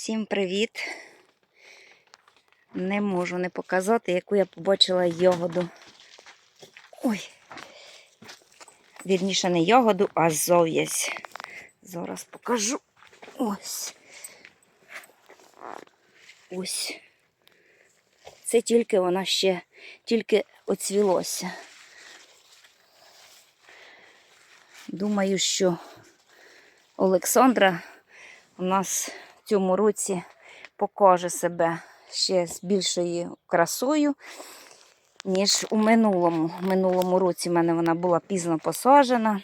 Всім привіт! Не можу не показати, яку я побачила ягоду. Ой. Вірніше, не ягоду, а зов'язь. Зараз покажу. Ось. Ось. Це тільки вона ще тільки оцвілося. Думаю, що Олександра у нас цьому році покаже себе ще з більшою красою, ніж у минулому. У минулому році в мене вона була пізно посаджена,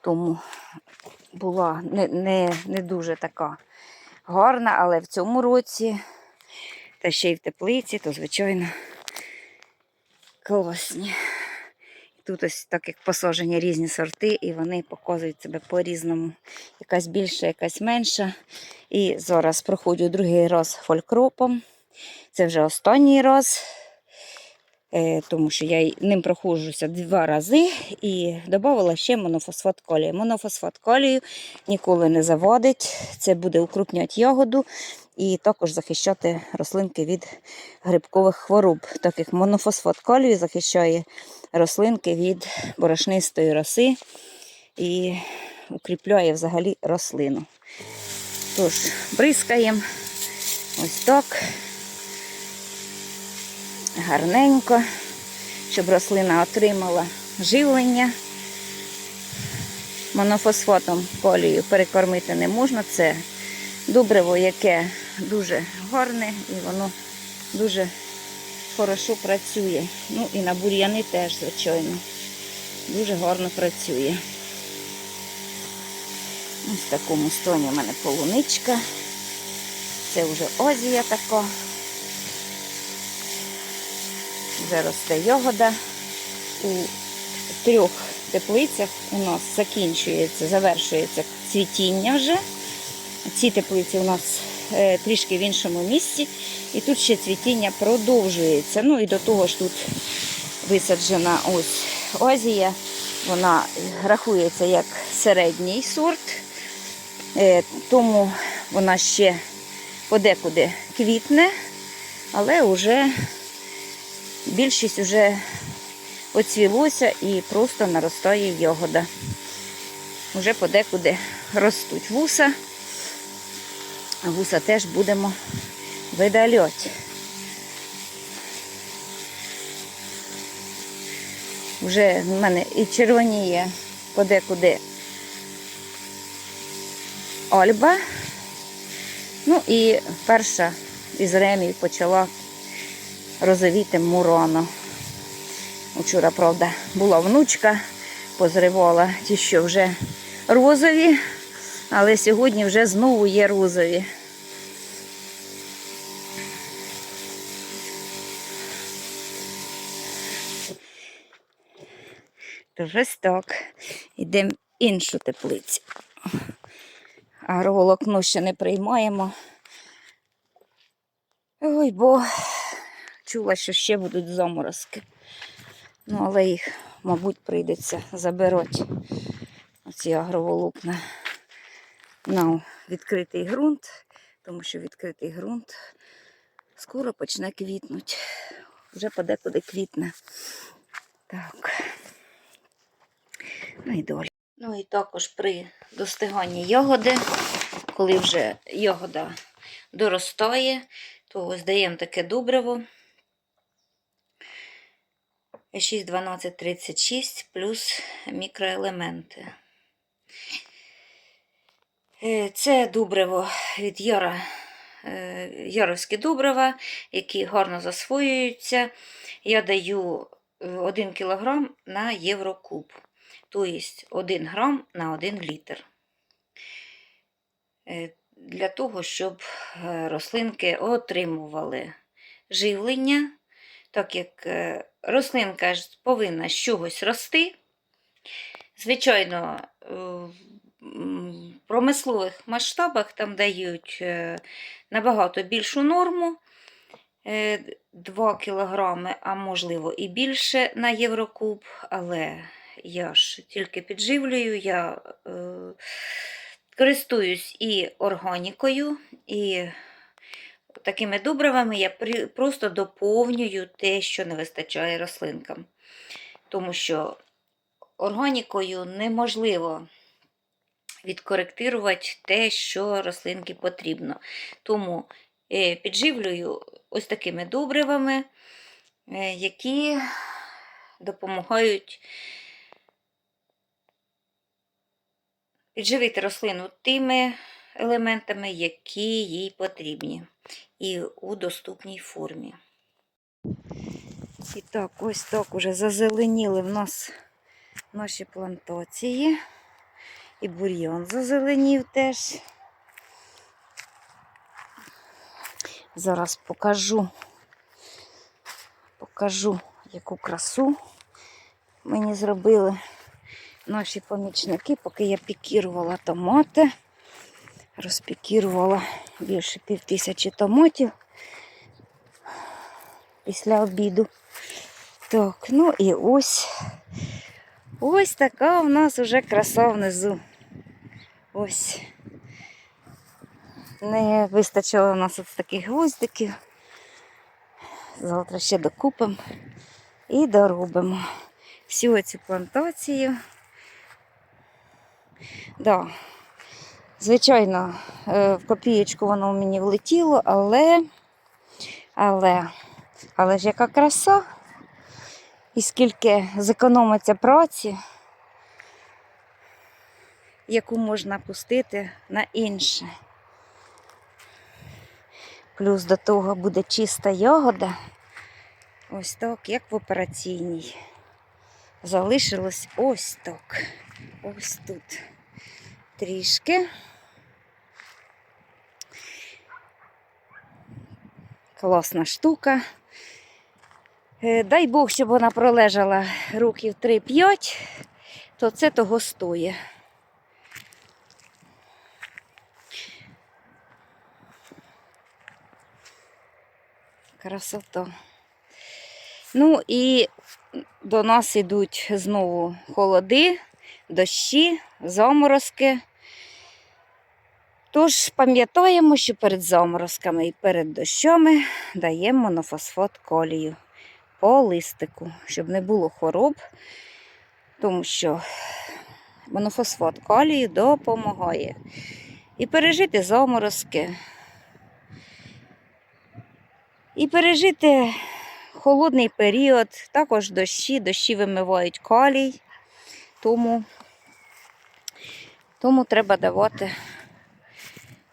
тому була не, не, не дуже така гарна, але в цьому році, та ще й в теплиці, то, звичайно, класні. Тут ось так як посаджені різні сорти, і вони показують себе по-різному. Якась більша, якась менша. І зараз проходжу другий раз фолькропом. Це вже останній раз, е, тому що я ним проходжуся два рази і додавала ще монофосфат калію. Монофосфат калію ніколи не заводить. Це буде укрупняти ягоду і також захищати рослинки від грибкових хвороб, так як монофосфат калію захищає рослинки від борошнистої роси і укріпляє взагалі рослину. Тож, бризкаємо ось так гарненько, щоб рослина отримала живлення. Монофосфатом колію перекормити не можна. Це добриво, яке дуже гарне і воно дуже хорошо працює. Ну і на бур'яни теж, звичайно. Дуже гарно працює. Ось в такому стані в мене полуничка. Це вже озія така. Вже росте ягода. У трьох теплицях у нас закінчується, завершується цвітіння вже. Ці теплиці у нас трішки в іншому місці. І тут ще цвітіння продовжується. Ну і до того ж тут висаджена ось озія. Вона рахується як середній сорт, Е, тому вона ще подекуди квітне, але вже більшість вже оцвілося і просто наростає ягода. Уже подекуди ростуть вуса. А Вуса теж будемо видаляти. Вже в мене і червоніє подекуди Ольба. Ну і перша із ремів почала розовіти мурано. Вчора, правда, була внучка, позривала ті, що вже розові, але сьогодні вже знову є розові. То ось так. Йдемо іншу теплицю. Агроволокно ще не приймаємо. Ой, бо чула, що ще будуть заморозки. Ну, але їх, мабуть, прийдеться забирати. Оці агроволокна на відкритий ґрунт, тому що відкритий ґрунт скоро почне квітнути. Вже подекуди квітне. Так. Ну і долі. Ну і також при достиганні ягоди, коли вже ягода доростає, то ось даємо таке добриво. 6, 12, 36 плюс мікроелементи. Е, Це добриво від Яра, е, Яровські добрива, які гарно засвоюються. Я даю 1 кг на єврокуб, тобто 1 грам на 1 літр. Е, Для того, щоб е, рослинки отримували живлення, так як е, рослинка повинна з чогось рости. Звичайно, е, промислових масштабах там дають е, набагато більшу норму. 2 кілограми, а можливо і більше на єврокуб, але я ж тільки підживлюю, я е, Користуюсь і органікою, і такими добривами я просто доповнюю те, що не вистачає рослинкам. Тому що органікою неможливо відкоректувати те, що рослинки потрібно. Тому е, підживлюю ось такими добривами, е, які допомагають підживити рослину тими елементами, які їй потрібні, і у доступній формі. І так, ось так уже зазеленіли в нас наші плантації. І бур'ян зазеленів теж. Зараз покажу, покажу, яку красу мені зробили наші помічники, поки я пікірувала томати. Розпікірувала більше пів тисячі томатів після обіду. Так, ну і ось. Ось така у нас уже краса внизу. Ось. Не вистачило у нас от таких гвоздиків. Завтра ще докупимо і доробимо всю цю плантацію. Да. Звичайно, е, в копієчку воно мені влетіло, але, але, але ж яка краса, і скільки зекономиться праці, яку можна пустити на інше. Плюс до того буде чиста ягода. Ось так, як в операційній. Залишилось ось так. Ось тут трішки. Класна штука. Е, Дай Бог, щоб вона пролежала років 3-5, то це того стоїть. Красота. Ну і до нас йдуть знову холоди, дощі, заморозки. Тож пам'ятаємо, що перед заморозками і перед дощами даємо монофосфат колію по листику, щоб не було хвороб, тому що монофосфат калію допомагає і пережити заморозки, і пережити холодний період, також дощі, дощі вимивають калій, тому, тому треба давати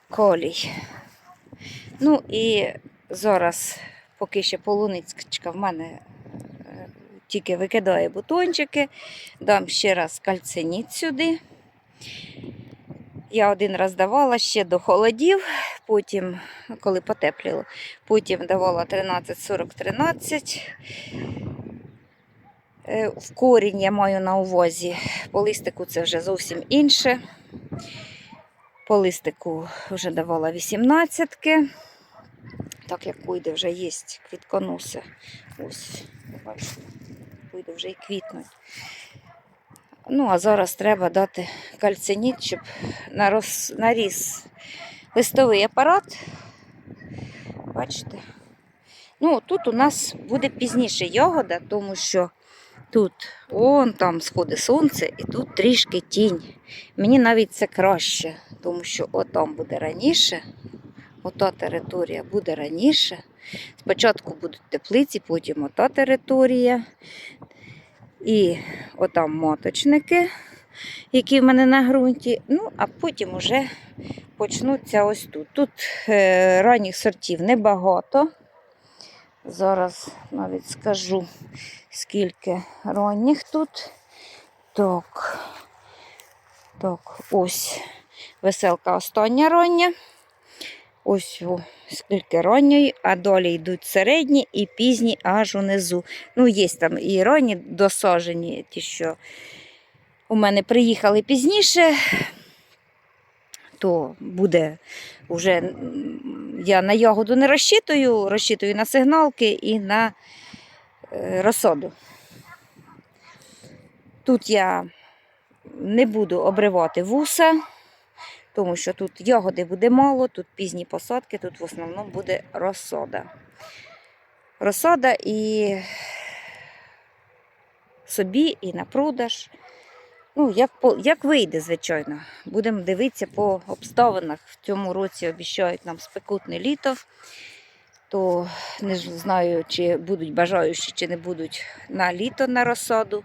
колій. Ну і зараз, поки ще полуницька в мене е, тільки викидає бутончики, дам ще раз кальциніт сюди. Я один раз давала ще до холодів, потім, коли потепліло, потім давала 13-40-13. Е, В корінь я маю на увазі. По листику це вже зовсім інше. По листику вже давала 18-ки. Так як пойде вже є квітконоси. Ось, бачите, пойде вже і квітнуть. Ну, а зараз треба дати кальциніт, щоб нарос, наріс листовий апарат. Бачите? Ну, тут у нас буде пізніше ягода, тому що тут он там сходить сонце і тут трішки тінь. Мені навіть це краще, тому що отам буде раніше, ота територія буде раніше. Спочатку будуть теплиці, потім ота територія. І отам моточники, які в мене на ґрунті. Ну, а потім уже почнуться ось тут. Тут е, ранніх сортів небагато. Зараз навіть скажу, скільки ранніх тут. Так, так, ось веселка остання рання. Ось скільки ранньої, а далі йдуть середні і пізні аж унизу. Ну, є там і ранні досажені, ті, що у мене приїхали пізніше, то буде вже я на ягоду не розчитую, розчитую на сигналки і на е, розсаду. Тут я не буду обривати вуса, Тому що тут ягоди буде мало, тут пізні посадки, тут в основному буде розсода. Розсода і собі, і на продаж. Ну, як, як вийде, звичайно. Будемо дивитися по обставинах. В цьому році обіцяють нам спекутне літо. То не знаю, чи будуть бажаючі, чи не будуть на літо на розсаду.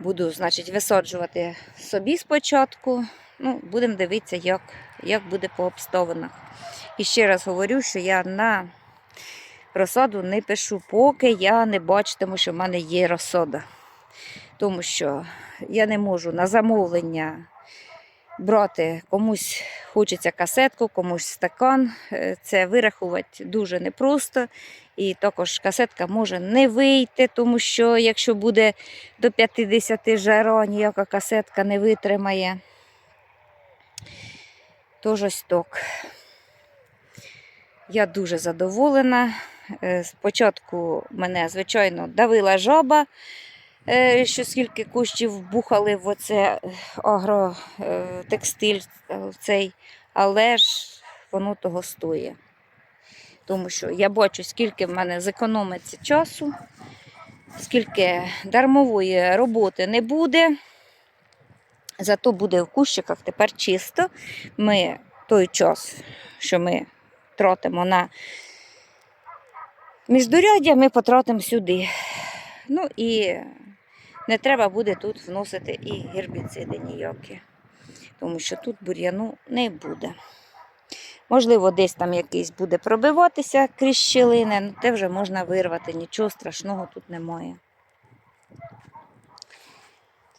Буду, значить, висаджувати собі спочатку. Ну, будемо дивитися, як, як буде по обставинах. І ще раз говорю, що я на розсаду не пишу, поки я не бачитиму, що в мене є розсада. Тому що я не можу на замовлення брати комусь хочеться касетку, комусь стакан. Е, Це вирахувати дуже непросто. І також касетка може не вийти, тому що якщо буде до 50 жара, ніяка касетка не витримає. Тож ось так. Я дуже задоволена. Е, Спочатку мене, звичайно, давила жаба, е, що скільки коштів бухали в оце е, агротекстиль цей, але ж воно того стоїть. Тому що я бачу, скільки в мене зекономиться часу, скільки дармової роботи не буде. Зато буде в кущиках тепер чисто. Ми той час, що ми тратимо на міждуряддя, ми потратимо сюди. Ну і не треба буде тут вносити і гербіциди ніякі, тому що тут бур'яну не буде. Можливо, десь там якийсь буде пробиватися крізь щілини, ну те вже можна вирвати, нічого страшного тут немає.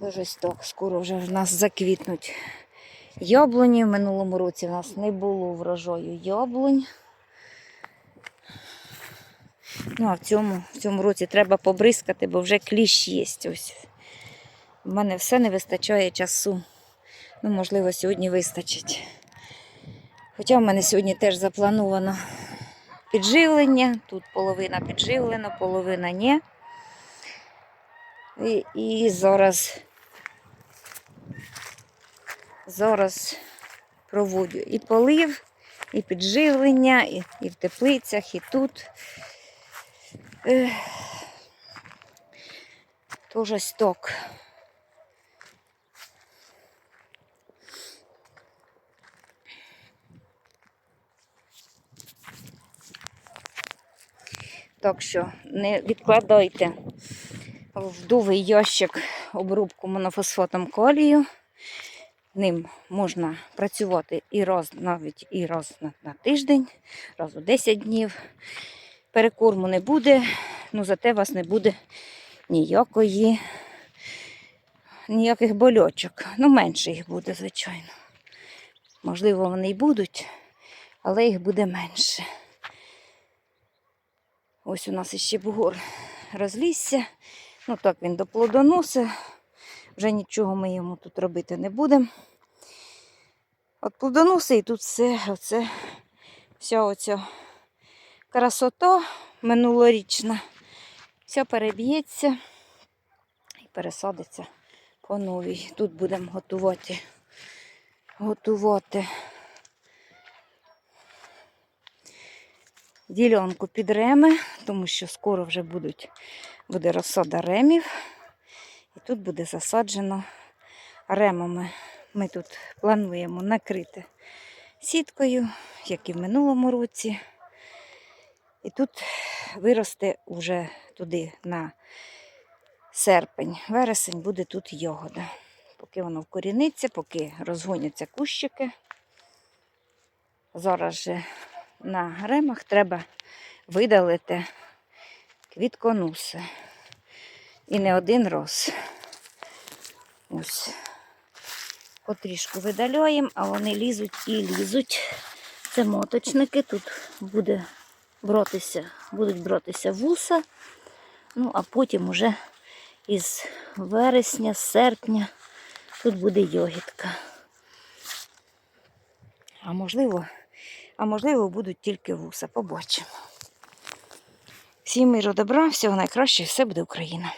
Тож ось так, скоро вже в нас заквітнуть яблуні. В минулому році в нас не було врожаю яблунь. Ну, а в цьому, в цьому році треба побризкати, бо вже кліщ є. Ось. У мене все не вистачає часу. Ну, можливо, сьогодні вистачить. Хоча в мене сьогодні теж заплановано підживлення. Тут половина підживлена, половина ні. І, і зараз, зараз проводжу і полив, і підживлення, і, і в теплицях, і тут. Тоже сток. Так що не відкладайте в дувий ящик обрубку монофосфатом калію. Ним можна працювати і раз, навіть і раз на, на тиждень, раз у 10 днів. Перекорму не буде, ну зате у вас не буде ніякої, ніяких больочок. Ну, менше їх буде, звичайно. Можливо, вони й будуть, але їх буде менше. Ось у нас іще бугор розлісся. Ну так він до плодоноси. Вже нічого ми йому тут робити не будемо. От плодоноси і тут все, оце, вся оця красота минулорічна. Все переб'ється і пересадиться по новій. Тут будемо готувати, готувати ділянку під реми, тому що скоро вже будуть, буде розсада ремів. І тут буде засаджено ремами. Ми тут плануємо накрити сіткою, як і в минулому році. І тут виросте уже туди на серпень, вересень буде тут ягода. Поки воно вкоріниться, поки розгоняться кущики. Зараз же на ремах треба видалити квітконуси. І не один раз. Ось. Потрішку видаляємо, а вони лізуть і лізуть. Це моточники. Тут буде братися, будуть братися вуса. Ну, а потім уже із вересня, серпня тут буде йогітка. А можливо, а можливо, будуть тільки вуса. Побачимо. Всім миру добра, всього найкращого, все буде Україна.